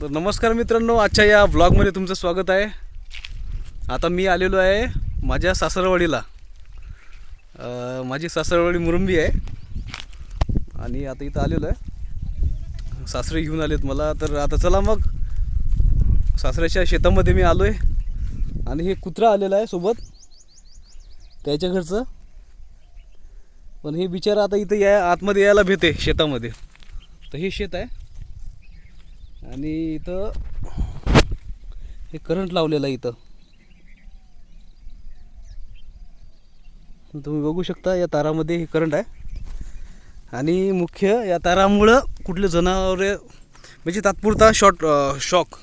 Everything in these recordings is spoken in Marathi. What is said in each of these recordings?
तर नमस्कार मित्रांनो आजच्या या ब्लॉगमध्ये तुमचं स्वागत आहे. आता मी आलेलो आहे माझ्या सासरवाडीला. माझी सासरवाडी मुरुंबी आहे. आणि आता इथं आलेलो आहे. सासरे घेऊन आलेत मला. तर आता चला मग सासऱ्याच्या शेतामध्ये मी आलो आहे आणि हे कुत्रा आलेला आहे सोबत त्याच्या घरचं. पण हे बिचारा आता इथं या आतमध्ये यायला भेटे शेतामध्ये. तर हे शेत आहे. आणि इथं हे करंट लावलेलं आहे इथं. तुम्ही बघू शकता या तारामध्ये हे करंट आहे. आणि मुख्य या तारामुळं कुठले जनावरे म्हणजे तात्पुरता शॉर्ट शॉक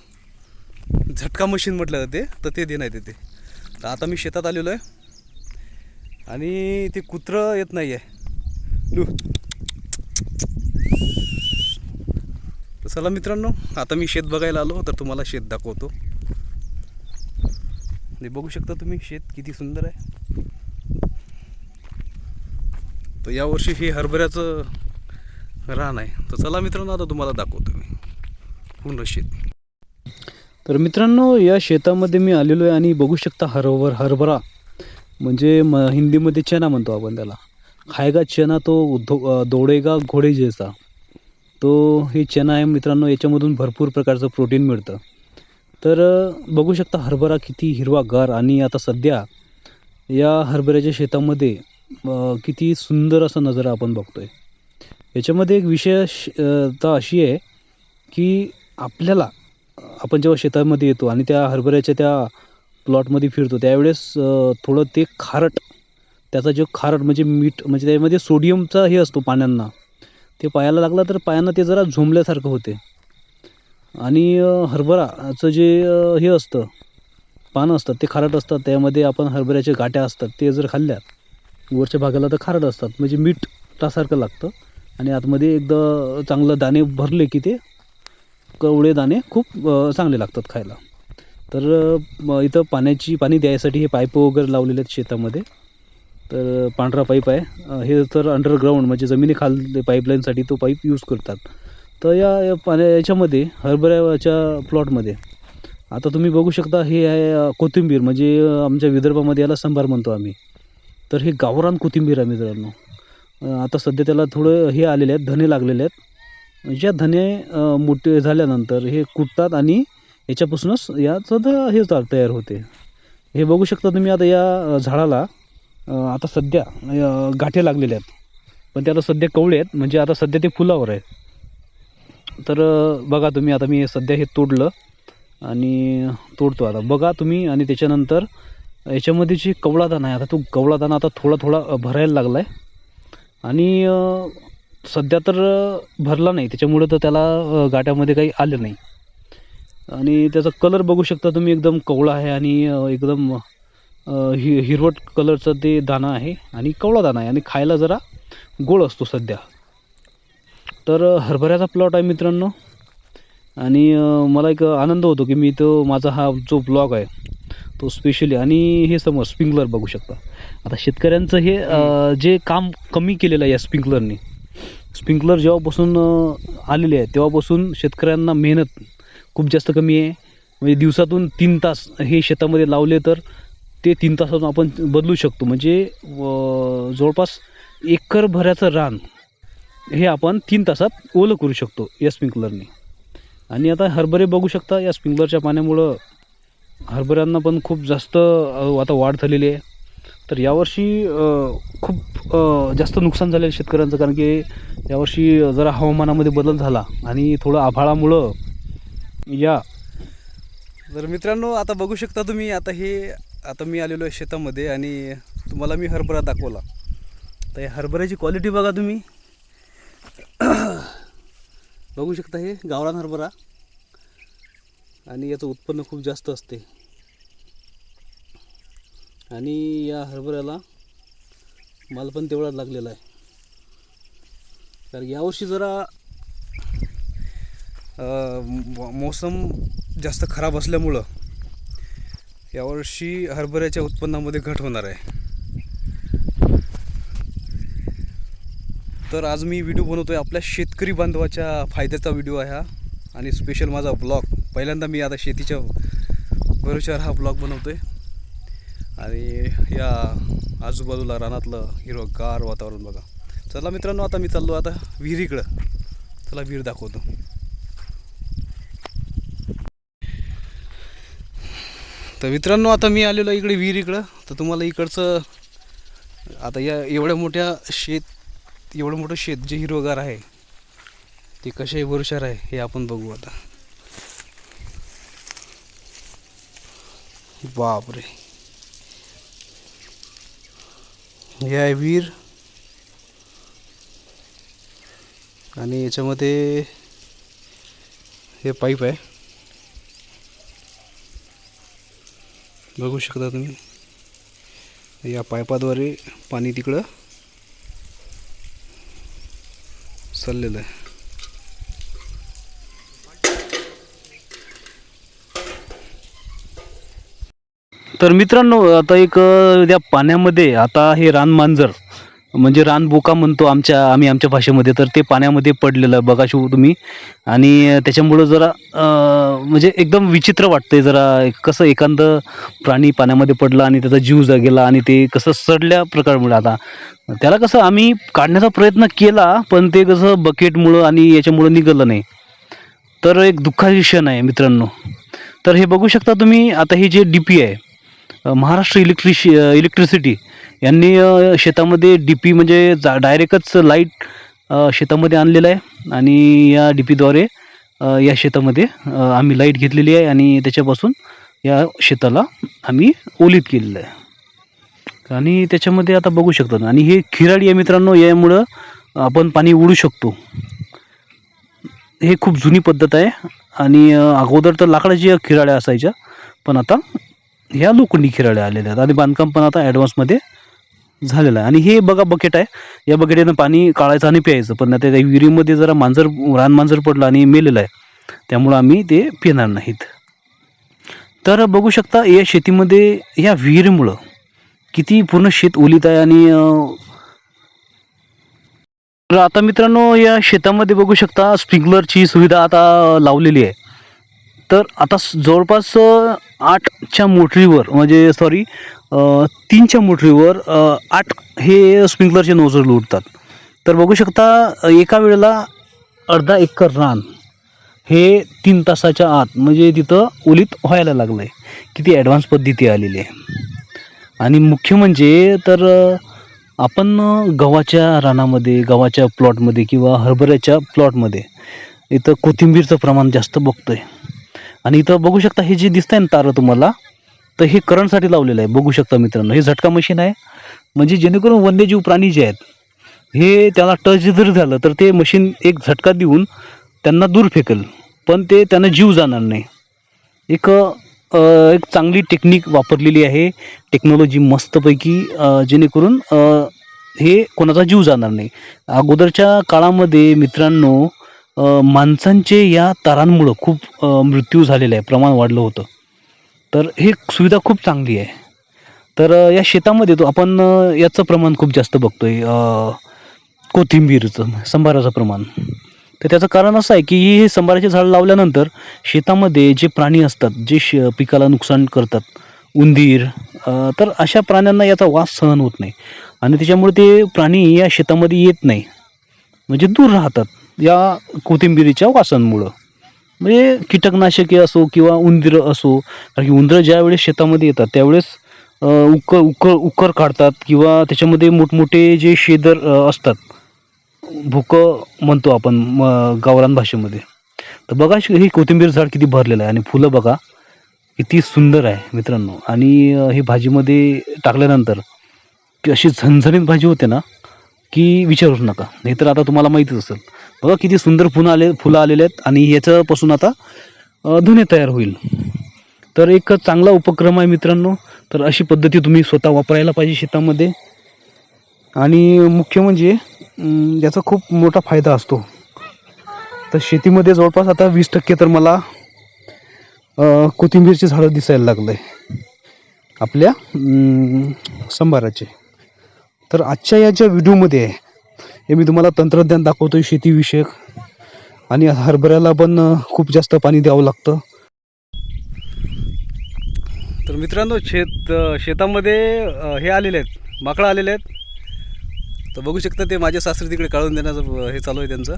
झटका मशीन म्हटलं जाते तर ते देण्यात येते तर आता मी शेतात आलेलो आहे. आणि ते कुत्रं येत नाही आहे लू तर चला मित्रांनो आता मी शेत बघायला आलो तर तुम्हाला शेत दाखवतो. बघू शकता तुम्ही शेत किती सुंदर आहे. तर यावर्षी हे हरभऱ्याचं रान आहे. तर चला मित्रांनो आता तुम्हाला दाखवतो मी पूर्ण शेत. तर मित्रांनो या शेतामध्ये मी आलेलो आहे आणि बघू शकता हरभर हरभरा. म्हणजे म हिंदीमध्ये चना म्हणतो आपण त्याला. खायगा चना तो धो दोडेगा घोडे जैसा तो हे चणा आहे मित्रांनो याच्यामधून भरपूर प्रकारचं प्रोटीन मिळतं. तर बघू शकता हरभरा किती हिरवागार आणि आता सध्या या हरभऱ्याच्या शेतामध्ये किती सुंदर असा नजारा आपण बघतो आहे याच्यामध्ये एक विशेषता अशी आहे की आपल्याला आपण जेव्हा शेतामध्ये येतो आणि त्या हरभऱ्याच्या त्या प्लॉटमध्ये फिरतो त्यावेळेस थोडं ते खारट त्याचा जो खारट म्हणजे मीठ म्हणजे त्यामध्ये सोडियमचा हे असतो पाण्यांना ते पायाला लागला तर पायांना ते जरा झोंबल्यासारखं होते. आणि हरभराचं जे हे असतं पानं असतात ते खारट असतात. त्यामध्ये आपण हरभऱ्याच्या गाठ्या असतात ते जर खाल्ल्या वरच्या भागाला तर खारट असतात. म्हणजे मीठासारखं लागतं. आणि आतमध्ये एकदा चांगलं दाणे भरले की ते कवळे दाणे खूप चांगले लागतात खायला. तर इथं पाण्याची पाणी द्यायसाठी हे पाईप वगैरे लावलेले आहेत शेतामध्ये. तर पांढरा पाईप आहे. हे तर अंडरग्राऊंड म्हणजे जमिनीखाल पाईपलाईनसाठी तो पाईप यूज करतात. तर या पाण्या याच्यामध्ये हरभऱ्याच्या प्लॉटमध्ये आता तुम्ही बघू शकता हे आहे कोथिंबीर. म्हणजे आमच्या विदर्भामध्ये याला संभार म्हणतो आम्ही. तर हे गावरान कोथिंबीर आहे मित्रांनो. आता सध्या त्याला थोडं हे आलेले आहेत धने लागलेले आहेत. ज्या धने मोठे झाल्यानंतर हे कुटतात आणि याच्यापासूनच याचं हे तयार होते. हे बघू शकता तुम्ही आता या झाडाला आता सध्या अ, गाठे लागलेले आहेत. पण ते आता सध्या कवळे आहेत म्हणजे आता सध्या ते फुलावर आहे तर बघा तुम्ही आता मी सध्या हे तोडलं आणि तोडतो आता. बघा तुम्ही आणि त्याच्यानंतर याच्यामध्ये जी कवळा दाणा आहे आता तो कवळा दाणा आता थोडा थोडा भरायला लागला आहे आणि सध्या तर भरला नाही. त्याच्यामुळं तर त्याला गाठ्यामध्ये काही आलं नाही. आणि त्याचा कलर बघू शकता तुम्ही एकदम कवळा आहे आणि एकदम हि हिरवट कलरचं ते दाणा आहे आणि कवळा दाणा आहे आणि खायला जरा गोड असतो सध्या. तर हरभऱ्याचा प्लॉट आहे मित्रांनो. आणि मला एक आनंद होतो की मी तो माझा हा जो ब्लॉग आहे तो स्पेशली आणि हे समोर स्प्रिंकलर बघू शकता. आता शेतकऱ्यांचं हे जे काम कमी केलेलं आहे या स्प्रिंकलरने स्प्रिंकलर जेव्हापासून आलेले आहे तेव्हापासून शेतकऱ्यांना मेहनत खूप जास्त कमी आहे. म्हणजे दिवसातून तीन तास हे शेतामध्ये लावले तर ते तीन तासातून आपण बदलू शकतो. म्हणजे जवळपास एकर भऱ्याचं रान हे आपण तीन तासात ओलं करू शकतो या स्प्रिंकलरने. आणि आता हरभरे बघू शकता या स्प्रिंकलरच्या पाण्यामुळं हरभऱ्यांना पण खूप जास्त आता वाढ झालेली आहे. तर यावर्षी खूप जास्त नुकसान झालेलं आहे शेतकऱ्यांचं कारण की यावर्षी जरा हवामानामध्ये बदल झाला आणि थोडं आभाळामुळं या तर मित्रांनो आता बघू शकता तुम्ही आता हे आता मी आलेलो आहे शेतामध्ये आणि तुम्हाला मी हरभरा दाखवला. तर या हरभऱ्याची क्वालिटी बघा तुम्ही. बघू शकता हे गावरान हरभरा. आणि याचं उत्पन्न खूप जास्त असते. आणि या हरभऱ्याला माल पण तेवढाच लागलेला आहे. कारण यावर्षी जरा मौसम जास्त खराब असल्यामुळं यावर्षी हरभऱ्याच्या उत्पन्नामध्ये घट होणार आहे. तर आज मी व्हिडिओ बनवतो आहे आपल्या शेतकरी बांधवाच्या फायद्याचा व्हिडिओ आहे हा. आणि स्पेशल माझा ब्लॉग पहिल्यांदा मी आता शेतीच्या भरोशावर हा ब्लॉग बनवतो आहे आणि या आजूबाजूला रानातलं हिरवगार वातावरण बघा. चला मित्रांनो आता मी चाललो आता विहिरीकडं. चला विहीर दाखवतो. तर मित्रांनो आता मी आलेलो इकडे विहीर इकडं. तर तुम्हाला इकडचं आता या एवढ्या मोठ्या शेत एवढं मोठं शेत जे हिरवगार आहे ते कशाही भरशार आहे हे आपण बघू आता. बापरे. हे आहे विहीर. आणि याच्यामध्ये हे पाईप आहे. बघू शकता तुम्ही. या पाईपाद्वारे पाणी तिकडं चाललेलं आहे. तर मित्रांनो आता एक त्या पाण्यामध्ये आता हे रानमांजर म्हणजे रानबोका म्हणतो आमच्या आम्ही आमच्या भाषेमध्ये तर ते पाण्यामध्ये पडलेलं बघा शिव तुम्ही. आणि त्याच्यामुळं जरा म्हणजे एकदम विचित्र वाटतंय जरा कसं एखादं प्राणी पाण्यामध्ये पडला आणि त्याचा जीव जा गेला आणि ते कसं सडल्या प्रकारमुळे आता. त्याला कसं आम्ही काढण्याचा प्रयत्न केला पण ते कसं बकेटमुळं आणि याच्यामुळं निघालं नाही. तर एक दुःखाची क्षण आहे मित्रांनो. तर हे बघू शकता तुम्ही आता ही जे डी पी आहे महाराष्ट्र इलेक्ट्रिश इलेक्ट्रिसिटी यांनी शेतामध्ये डी पी म्हणजे जा डायरेक्टच लाइट शेतामध्ये आणलेलं आहे. आणि या डी पीद्वारे या शेतामध्ये आम्ही लाइट घेतलेली आहे आणि त्याच्यापासून या शेताला आम्ही ओलीत केलेलं आहे. आणि त्याच्यामध्ये आता बघू शकतात आणि हे खिराडी आहे मित्रांनो यामुळं आपण पाणी उडू शकतो. हे खूप जुनी पद्धत आहे. आणि अगोदर तर लाकडाची खिराड्या असायच्या पण आता ह्या लोखंडी खिराड्या आलेल्या आहेत. आणि बांधकाम पण आता ॲडव्हान्समध्ये झालेलं आहे. आणि हे बघा बकेट आहे. या बकेटीनं पाणी काढायचं आणि प्यायचं. पण आता त्या विहिरीमध्ये जरा मांजर रान मांजर पडलं आणि मेलेलं आहे. त्यामुळं आम्ही ते पिणार नाहीत. तर बघू शकता या शेतीमध्ये या विहिरीमुळं किती पूर्ण शेत ओलीत आहे आणि तर आता मित्रांनो या शेतामध्ये बघू शकता स्प्रिंकलरची सुविधा आता लावलेली आहे. तर आता जवळपास आठच्या मोटरीवर म्हणजे सॉरी तीनच्या मोटरीवर आठ हे स्प्रिंकलरचे नोझल उडतात. तर बघू शकता एका वेळेला अर्धा एकर रान हे तीन तासाच्या आत म्हणजे तिथं ओलीत व्हायला लागलं आहे किती ॲडव्हान्स पद्धती आलेली आहे. आणि मुख्य म्हणजे तर आपण गव्हाच्या रानामध्ये गव्हाच्या प्लॉटमध्ये किंवा हरभऱ्याच्या प्लॉटमध्ये इथं कोथिंबीरचं प्रमाण जास्त बघतो आहे आणि इथं बघू शकता हे जे दिसतंय ना तारं तुम्हाला तर हे करंटसाठी लावलेलं आहे. बघू शकता मित्रांनो हे झटका मशीन आहे. म्हणजे जेणेकरून वन्यजीव प्राणी जे आहेत हे त्याला टच जरी झालं तर ते मशीन एक झटका देऊन त्यांना दूर फेकेल. पण ते त्यांना जीव जाणार नाही. एक एक चांगली टेक्निक वापरलेली आहे. टेक्नॉलॉजी मस्तपैकी जेणेकरून हे कोणाचा जीव जाणार नाही. अगोदरच्या काळामध्ये मित्रांनो माणसांचे या तारांमुळं खूप मृत्यू झालेला आहे प्रमाण वाढलं होतं. तर ही सुविधा खूप चांगली आहे. तर या शेतामध्ये तो आपण याचं प्रमाण खूप जास्त बघतो आहे कोथिंबीरचं संभाराचं प्रमाण. तर त्याचं कारण असं आहे की हे संभाराचे झाड लावल्यानंतर शेतामध्ये जे प्राणी असतात जे श पिकाला नुकसान करतात उंदीर तर अशा प्राण्यांना याचा वास सहन होत नाही. आणि त्याच्यामुळे ते प्राणी या शेतामध्ये येत नाही. म्हणजे दूर राहतात. या कोथिंबिरीच्या वासांमुळं. म्हणजे कीटकनाशके असो किंवा उंदीरं असो कारण की उंदरं ज्यावेळेस शेतामध्ये येतात त्यावेळेस उक उकर उकर उकर काढतात किंवा त्याच्यामध्ये मोठमोठे जे शेदर असतात. भुकं म्हणतो आपण म गावरान भाषेमध्ये. तर बघा हे कोथिंबीर झाड किती भरलेलं आहे आणि फुलं बघा किती सुंदर आहे मित्रांनो. आणि हे भाजीमध्ये टाकल्यानंतर की अशी झणझणीत भाजी होते ना की विचारूच नका. नाहीतर आता तुम्हाला माहितीच असेल. बघा किती सुंदर फुलं आले फुलं आलेले आहेत. आणि याच्यापासून आता धुणे तयार होईल. तर एक चांगला उपक्रम आहे मित्रांनो. तर अशी पद्धती तुम्ही स्वतः वापरायला पाहिजे शेतामध्ये. आणि मुख्य म्हणजे याचा खूप मोठा फायदा असतो. तर शेतीमध्ये जवळपास आता वीस टक्के तर मला कोथिंबीरचे कोथिंबीरची झाडं दिसायला लागलं आहे आपल्या संभाराचे. तर आजच्या या ज्या व्हिडिओमध्ये आहे हे मी तुम्हाला तंत्रज्ञान दाखवतो आहे शेतीविषयक. आणि हरभऱ्याला पण खूप जास्त पाणी द्यावं लागतं. तर मित्रांनो शेत शेतामध्ये हे आलेले आहेत. माकडं आलेले आहेत. तर बघू शकता ते माझे सासरे तिकडे काढून देण्याचं हे चालू आहे त्यांचं.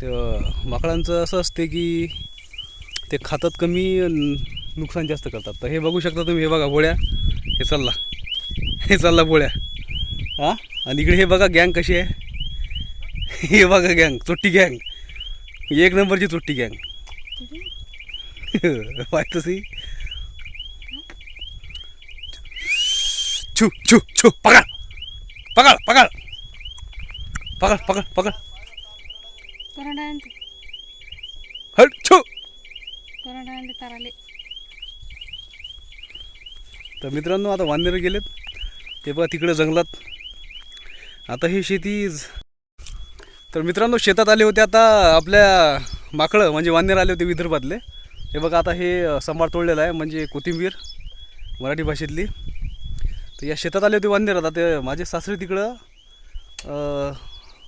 ते माकडांचं असं असते की ते खातात कमी नुकसान जास्त करतात. तर हे बघू शकता तुम्ही हे बघा पोळ्या हे चालला हे चालला पोळ्या हां? आणि इकडे हे बघा गँग कशी आहे. हे बघा गँग चोट्टी गँग. एक नंबरची चोट्टी गँग. पाहत सी छू छू छू पकड. पकड पकड. पकड पकड पकड. हट छू. तर मित्रांनो आता वांदेर गेलेत. ते बघा तिकडे जंगलात. आता ही शेती तर मित्रांनो शेतात आले होते आता आपल्या माकडं म्हणजे वांदेर आले होते विदर्भातले. हे बघा आता हे सांबार तोडलेलं आहे म्हणजे कोथिंबीर मराठी भाषेतली. तर या शेतात आले होते वांदेर आता ते माझे सासरे तिकडं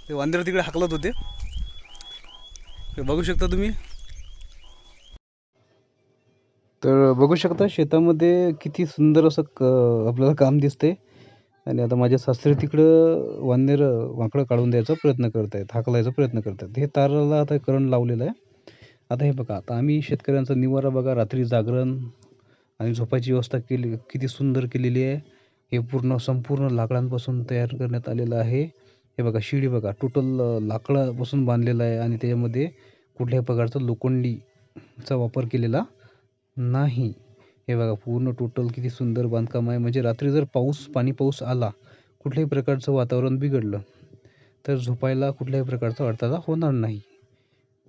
ते वांदेर तिकडे हाकलत होते. हे बघू शकता तुम्ही. तर बघू शकता शेतामध्ये किती सुंदर असं क आपल्याला काम दिसते आणि आता माझे सासरे तिकडं वांदेर वाकडं काढून द्यायचा प्रयत्न करत आहेत हाकलायचा प्रयत्न करत आहेत हे ताराला आता करंट लावलेलं आहे. आता हे बघा आता आम्ही शेतकऱ्यांचा निवारा बघा रात्री जागरण आणि झोपायची व्यवस्था केली किती सुंदर केलेली आहे. हे पूर्ण संपूर्ण लाकडांपासून तयार करण्यात आलेलं आहे. हे बघा शिडी बघा टोटल लाकडापासून बांधलेलं आहे आणि त्याच्यामध्ये कुठल्याही प्रकारचा लोखंडीचा वापर केलेला नाही. हे बघा पूर्ण टोटल किती सुंदर बांधकाम आहे. म्हणजे रात्री जर पाऊस पाणी पाऊस आला कुठल्याही प्रकारचं वातावरण बिघडलं तर झोपायला कुठल्याही प्रकारचा अडथळा होणार नाही.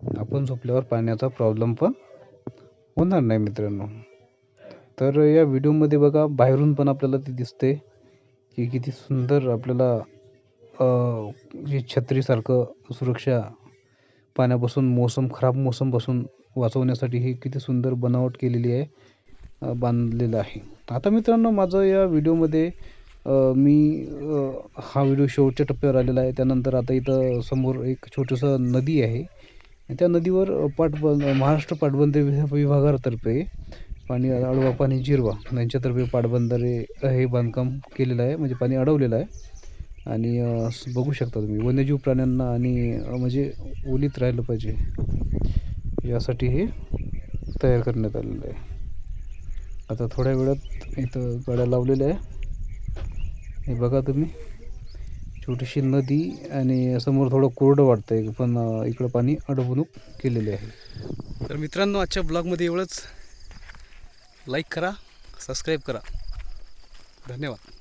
आपण झोपल्यावर पाण्याचा प्रॉब्लेम पण होणार नाही मित्रांनो. तर या व्हिडिओमध्ये बघा बाहेरून पण आपल्याला ती दिसते की किती सुंदर आपल्याला जे छत्रीसारखं सुरक्षा पाण्यापासून मोसम खराब मोसमपासून वाचवण्यासाठी ही किती सुंदर बनावट केलेली आहे. बांधलेलं आहे. आता मित्रांनो माझं या व्हिडिओमध्ये मी हा व्हिडिओ शेवटच्या टप्प्यावर आलेला आहे. त्यानंतर आता इथं समोर एक छोटंसं नदी आहे. त्या नदीवर पाटबंद महाराष्ट्र पाटबंदरे विभा- विभागातर्फे पाणी अडवा पाणी जिरवा यांच्यातर्फे पाटबंधारे हे बांधकाम केलेलं आहे. म्हणजे पाणी अडवलेलं आहे. आणि बघू शकता तुम्ही वन्यजीव प्राण्यांना आणि म्हणजे ओलीत राहिलं पाहिजे. यासाठी हे तयार करण्यात आलेलं आहे. आता थोड्या वेळात इथं गाड्या लावलेल्या आहे. हे बघा तुम्ही. छोटीशी नदी आणि समोर थोडं कोरडं वाटतंय पण इकडं पाणी अडवणूक केलेली आहे. तर मित्रांनो आजच्या ब्लॉगमध्ये एवढंच. लाईक करा सबस्क्राईब करा. धन्यवाद.